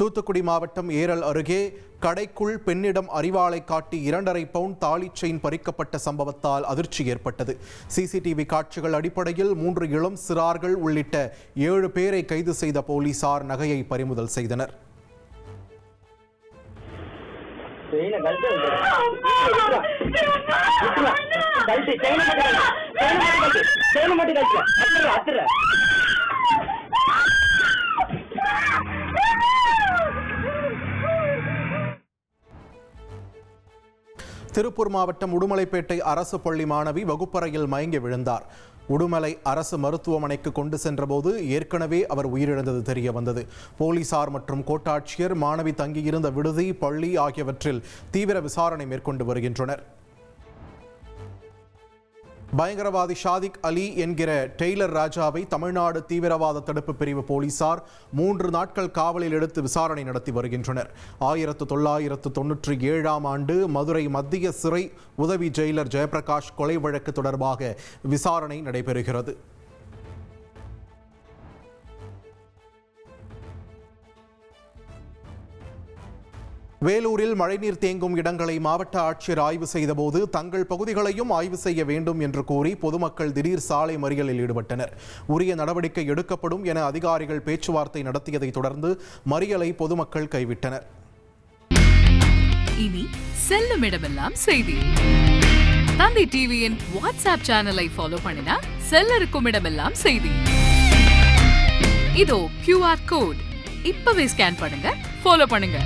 தூத்துக்குடி மாவட்டம் ஏரல் அருகே கடைக்குள் பெண்ணிடம் அறிவாளை காட்டி இரண்டரை பவுண்ட் தாலி செயின் பறிக்கப்பட்ட சம்பவத்தால் அதிர்ச்சி ஏற்பட்டது. சிசிடிவி காட்சிகள் அடிப்படையில் மூன்று இளம் சிறார்கள் உள்ளிட்ட ஏழு பேரை கைது செய்த போலீசார் நகையை பறிமுதல் செய்தனர். செயினை திருப்பூர் மாவட்டம் உடுமலைப்பேட்டை அரசு பள்ளி மாணவி வகுப்பறையில் மயங்கி விழுந்தார். உடுமலை அரசு மருத்துவமனைக்கு கொண்டு சென்றபோது ஏற்கனவே அவர் உயிரிழந்தது தெரிய வந்தது போலீசார் மற்றும் கோட்டாட்சியர் மாணவி தங்கியிருந்த விடுதி பள்ளி ஆகியவற்றில் தீவிர விசாரணை மேற்கொண்டு வருகின்றனர். பயங்கரவாதி ஷாதிக் அலி என்கிற டெய்லர் ராஜாவை தமிழ்நாடு தீவிரவாத தடுப்பு பிரிவு போலீசார் மூன்று நாட்கள் காவலில் எடுத்து விசாரணை நடத்தி வருகின்றனர். ஆயிரத்து தொள்ளாயிரத்து தொன்னூற்றி ஏழாம் ஆண்டு மதுரை மத்திய சிறை உதவி ஜெயிலர் ஜெயபிரகாஷ் கொலை வழக்கு தொடர்பாக விசாரணை நடைபெறுகிறது. வேலூரில் மழைநீர் தேங்கும் இடங்களை மாவட்ட ஆட்சியர் ஆய்வு செய்தபோது தங்கள் பகுதிகளையும் ஆய்வு செய்ய வேண்டும் என்று கூறி பொதுமக்கள் திடீர் சாலை மறியலில் ஈடுபட்டனர். உரிய நடவடிக்கை எடுக்கப்படும் என அதிகாரிகள் பேச்சுவார்த்தை நடத்தியதைத் தொடர்ந்து மறியலை பொதுமக்கள் கைவிட்டனர். இனி செல்லும் இடமெல்லாம் செய்தி. தந்தி டிவியின் வாட்ஸ்அப் சேனலை ஃபாலோ பண்ணினா செல்ல இருக்கும் இடமெல்லாம் செய்தி. இதோ கியூஆர் கோட் இப்பவே ஸ்கேன் பண்ணுங்க ஃபாலோ பண்ணுங்க.